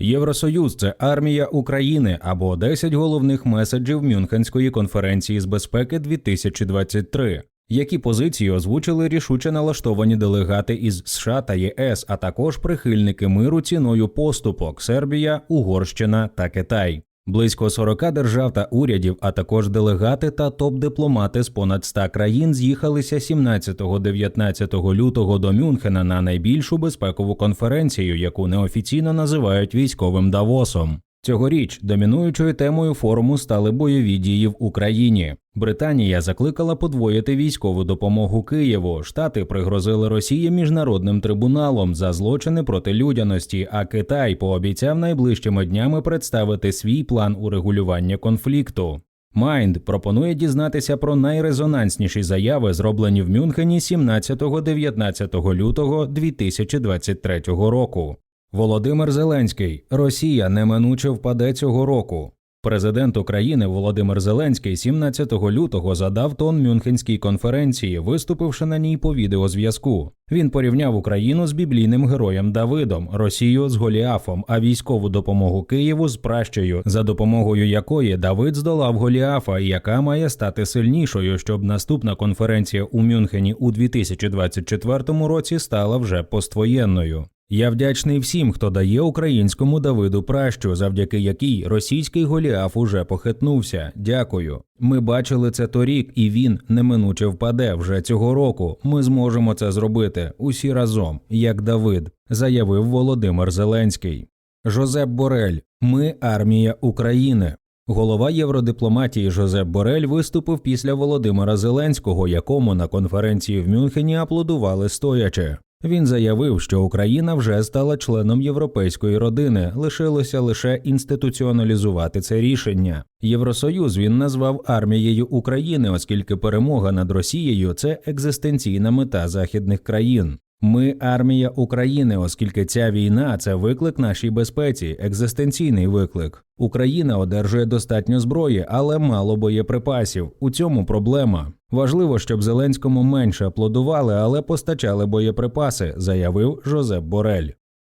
Євросоюз це армія України або 10 головних меседжів Мюнхенської конференції з безпеки 2023. Які позиції озвучили рішуче налаштовані делегати із США та ЄС, а також прихильники миру ціною поступок Сербія, Угорщина та Китай. Близько 40 держав та урядів, а також делегати та топ-дипломати з понад 100 країн з'їхалися 17-19 лютого до Мюнхена на найбільшу безпекову конференцію, яку неофіційно називають військовим Давосом. Цьогоріч домінуючою темою форуму стали бойові дії в Україні. Британія закликала подвоїти військову допомогу Києву. Штати пригрозили Росії міжнародним трибуналом за злочини проти людяності. А Китай пообіцяв найближчими днями представити свій план урегулювання конфлікту. Майнд пропонує дізнатися про найрезонансніші заяви, зроблені в Мюнхені 17-19 лютого 2023 року. Володимир Зеленський Росія неминуче впаде цього року. Президент України Володимир Зеленський 17 лютого задав тон Мюнхенській конференції, виступивши на ній по відеозв'язку. Він порівняв Україну з біблійним героєм Давидом, Росію з Голіафом, а військову допомогу Києву з пращею, за допомогою якої Давид здолав Голіафа, яка має стати сильнішою, щоб наступна конференція у Мюнхені у 2024 році стала вже поствоєнною. Я вдячний всім, хто дає українському Давиду пращу, завдяки якій російський Голіаф уже похитнувся. Дякую. Ми бачили це торік, і він неминуче впаде вже цього року. Ми зможемо це зробити усі разом, як Давид, заявив Володимир Зеленський. Жозеп Борель, ми армія України. Голова євродипломатії Жозеп Борель виступив після Володимира Зеленського, якому на конференції в Мюнхені аплодували стоячи. Він заявив, що Україна вже стала членом європейської родини, лишилося лише інституціоналізувати це рішення. Євросоюз він назвав армією України, оскільки перемога над Росією це екзистенційна мета західних країн. Ми армія України, оскільки ця війна це виклик нашій безпеці, екзистенційний виклик. Україна одержує достатньо зброї, але мало боєприпасів. У цьому проблема. Важливо, щоб Зеленському менше аплодували, але постачали боєприпаси, заявив Жозеп Борель.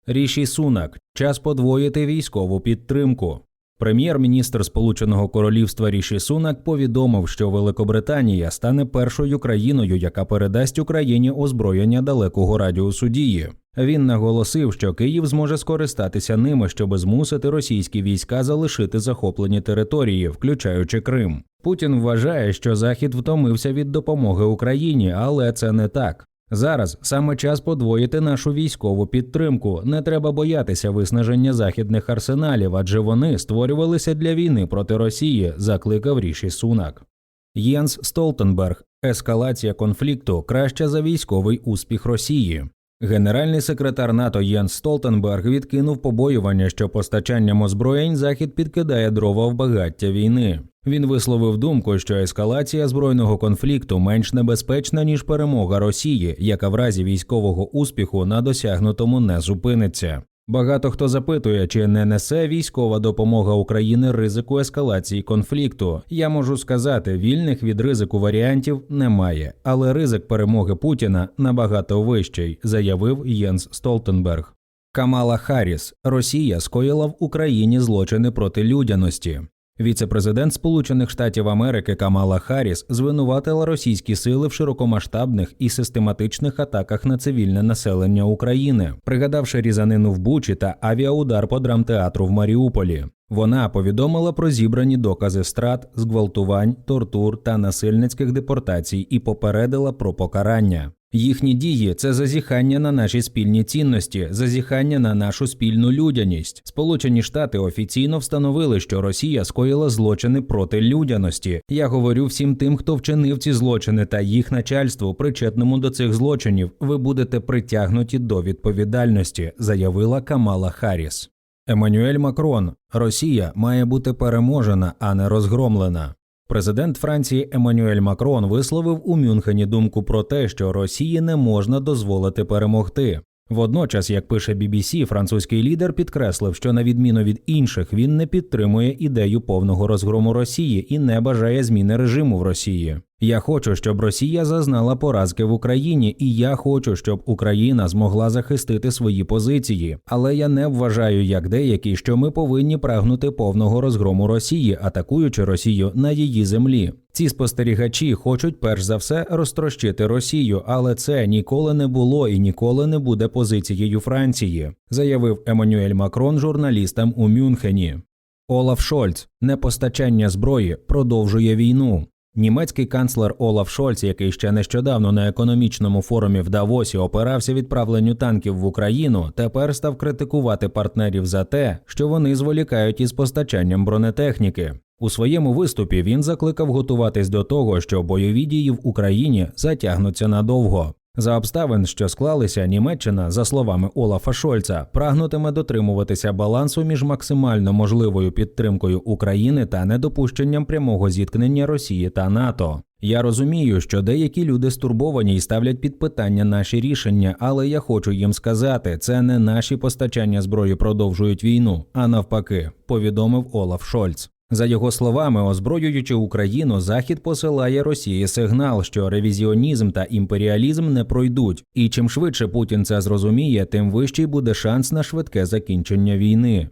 Ріші Сунак час подвоїти військову підтримку. Прем'єр-міністр Сполученого Королівства Ріші Сунак повідомив, що Великобританія стане першою країною, яка передасть Україні озброєння далекого радіусу дії. Він наголосив, що Київ зможе скористатися ними, щоб змусити російські війська залишити захоплені території, включаючи Крим. Путін вважає, що Захід втомився від допомоги Україні, але це не так. Зараз саме час подвоїти нашу військову підтримку. Не треба боятися виснаження західних арсеналів, адже вони створювалися для війни проти Росії, закликав Ріші Сунак. Єнс Столтенберг ескалація конфлікту краща за військовий успіх Росії. Генеральний секретар НАТО Єнс Столтенберг відкинув побоювання, що постачанням озброєнь Захід підкидає дрова в багаття війни. Він висловив думку, що ескалація збройного конфлікту менш небезпечна ніж перемога Росії, яка в разі військового успіху на досягнутому не зупиниться. Багато хто запитує, чи не несе військова допомога України ризику ескалації конфлікту. Я можу сказати, вільних від ризику варіантів немає, але ризик перемоги Путіна набагато вищий, заявив Єнс Столтенберг. Камала Харріс Росія скоїла в Україні злочини проти людяності. Віце-президент Сполучених Штатів Америки Камала Харріс звинуватила російські сили в широкомасштабних і систематичних атаках на цивільне населення України, пригадавши різанину в Бучі та авіаудар по драмтеатру в Маріуполі. Вона повідомила про зібрані докази страт, зґвалтувань, тортур та насильницьких депортацій і попередила про покарання. Їхні дії це зазіхання на наші спільні цінності, зазіхання на нашу спільну людяність. Сполучені Штати офіційно встановили, що Росія скоїла злочини проти людяності. Я говорю всім тим, хто вчинив ці злочини та їх начальству, причетному до цих злочинів. Ви будете притягнуті до відповідальності, заявила Камала Харріс. Еммануель Макрон Росія має бути переможена, а не розгромлена. Президент Франції Еммануель Макрон висловив у Мюнхені думку про те, що Росії не можна дозволити перемогти. Водночас, як пише BBC, французький лідер підкреслив, що на відміну від інших він не підтримує ідею повного розгрому Росії і не бажає зміни режиму в Росії. Я хочу, щоб Росія зазнала поразки в Україні, і я хочу, щоб Україна змогла захистити свої позиції. Але я не вважаю, як деякі, що ми повинні прагнути повного розгрому Росії, атакуючи Росію на її землі. Ці спостерігачі хочуть перш за все розтрощити Росію, але це ніколи не було і ніколи не буде позицією Франції, заявив Еммануель Макрон журналістам у Мюнхені. Олаф Шольц непостачання зброї продовжує війну. Німецький канцлер Олаф Шольц, який ще нещодавно на економічному форумі в Давосі опирався відправленню танків в Україну, тепер став критикувати партнерів за те, що вони зволікають із постачанням бронетехніки. У своєму виступі він закликав готуватись до того, що бойові дії в Україні затягнуться надовго. За обставин, що склалися, Німеччина, за словами Олафа Шольца, прагнутиме дотримуватися балансу між максимально можливою підтримкою України та недопущенням прямого зіткнення Росії та НАТО. Я розумію, що деякі люди стурбовані і ставлять під питання наші рішення, але я хочу їм сказати, це не наші постачання зброї продовжують війну, а навпаки, повідомив Олаф Шольц. За його словами, озброюючи Україну, Захід посилає Росії сигнал, що ревізіонізм та імперіалізм не пройдуть, і чим швидше Путін це зрозуміє, тим вищий буде шанс на швидке закінчення війни.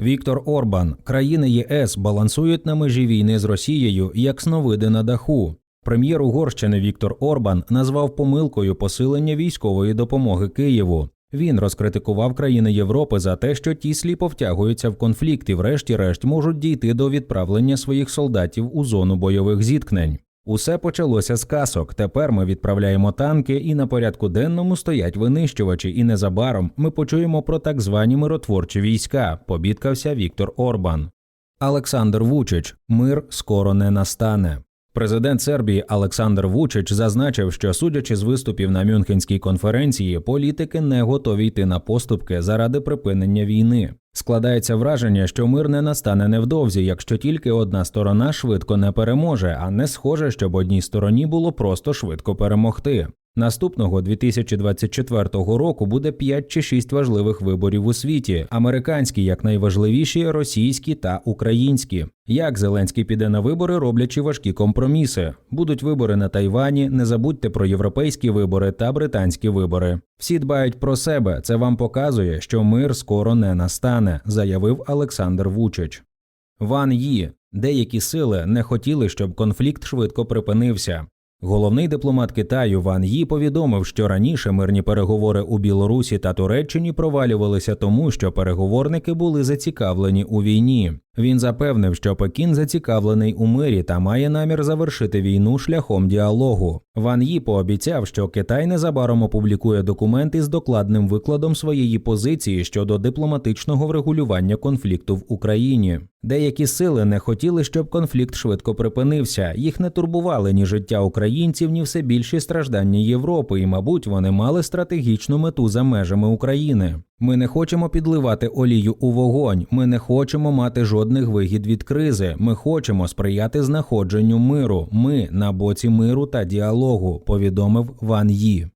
Віктор Орбан, країни ЄС балансують на межі війни з Росією як сновиди на даху. Прем'єр Угорщини Віктор Орбан назвав помилкою посилення військової допомоги Києву. Він розкритикував країни Європи за те, що ті сліпо втягуються в конфлікт і, врешті-решт, можуть дійти до відправлення своїх солдатів у зону бойових зіткнень. Усе почалося з касок. Тепер ми відправляємо танки, і на порядку денному стоять винищувачі. І незабаром ми почуємо про так звані миротворчі війська. Побідкався Віктор Орбан. Олександр Вучич. Мир скоро не настане. Президент Сербії Олександр Вучич зазначив, що судячи з виступів на Мюнхенській конференції, політики не готові йти на поступки заради припинення війни. Складається враження, що мир не настане невдовзі, якщо тільки одна сторона швидко не переможе, а не схоже, щоб одній стороні було просто швидко перемогти. Наступного 2024 року буде 5 чи 6 важливих виборів у світі: американські, як найважливіші, російські та українські. Як Зеленський піде на вибори, роблячи важкі компроміси. Будуть вибори на Тайвані. Не забудьте про європейські вибори та британські вибори. Всі дбають про себе. Це вам показує, що мир скоро не настане, заявив Олександр Вучич. Ван Ї. Деякі сили не хотіли, щоб конфлікт швидко припинився. Головний дипломат Китаю Ван Ї повідомив, що раніше мирні переговори у Білорусі та Туреччині провалювалися тому, що переговорники були зацікавлені у війні. Він запевнив, що Пекін зацікавлений у мирі та має намір завершити війну шляхом діалогу. Ван Ї пообіцяв, що Китай незабаром опублікує документи з докладним викладом своєї позиції щодо дипломатичного врегулювання конфлікту в Україні. Деякі сили не хотіли, щоб конфлікт швидко припинився. Їх не турбували ні життя українців, ні все більші страждання Європи, і, мабуть, вони мали стратегічну мету за межами України. Ми не хочемо підливати олію у вогонь. Ми не хочемо мати жодних вигід від кризи. Ми хочемо сприяти знаходженню миру. Ми на боці миру та діалогу, повідомив Ван Ї.